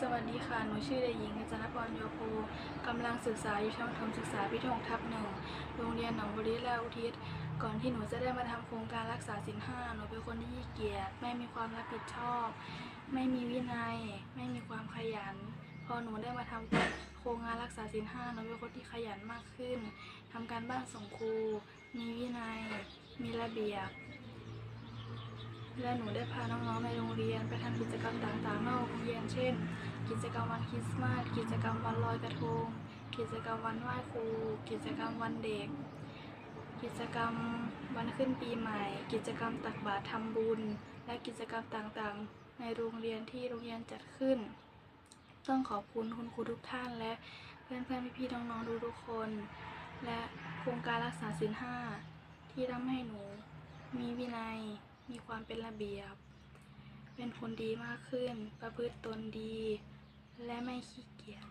สวัสดีค่ะ หนูชื่อเด็กหญิงกัญจนพรโยโพกำลังศึกษาอยู่ชั้นประถมศึกษาพิทงทับหนึ่ง โรงเรียนหนองบุรีและอุทิศ ก่อนที่หนูจะได้มาทำโครงการรักษาศีลห้าหนูเป็นคนที่ขี้เกียจ ไม่มีความรับผิดชอบ ไม่มีวินัย ไม่มีความขยัน พอหนูได้มาทำโครงงานรักษาศีลห้าหนูเป็นคนที่ขยันมากขึ้นทำการบ้านส่งครู มีวินัย มีระเบียบและหนูได้พาน้องๆในโรงเรียนไปทำกิจกรรมต่างๆนอก โรงเรียนเช่น กิจกรรมวันคริสต์มาสกิจกรรมวันลอยกระทง กิจกรรมวันไหว้ครู กิจกรรมวันเด็ก กิจกรรมวันขึ้นปีใหม่ กิจกรรมตักบาตรทำบุญ และกิจกรรมต่างๆ ในโรงเรียนที่โรงเรียนจัดขึ้น ต้องขอบคุณคุณครูทุกท่านและเพื่อนๆพี่ๆน้องๆทุกๆคน และโครงการรักษาศีลห้าที่ทำให้หนู มีวินัย มีความเป็นระเบียบ เป็นคนดีมากขึ้น ประพฤติตนดี และไม่ขี้เกียจ